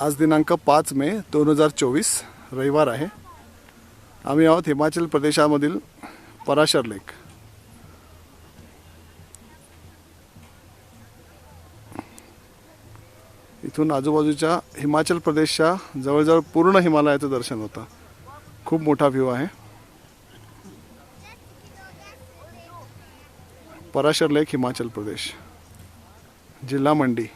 आज दिनांक पाच मे दोन हजार चोवीस रविवार आहे. आम्ही आहोत हिमाचल प्रदेशामधील पराशर लेक. इथून आजूबाजूच्या हिमाचल प्रदेशच्या जवळजवळ पूर्ण हिमालयाचं दर्शन होतं. खूप मोठा व्ह्यू आहे. पराशर लेक हिमाचल प्रदेश. जिल्हा मंडी.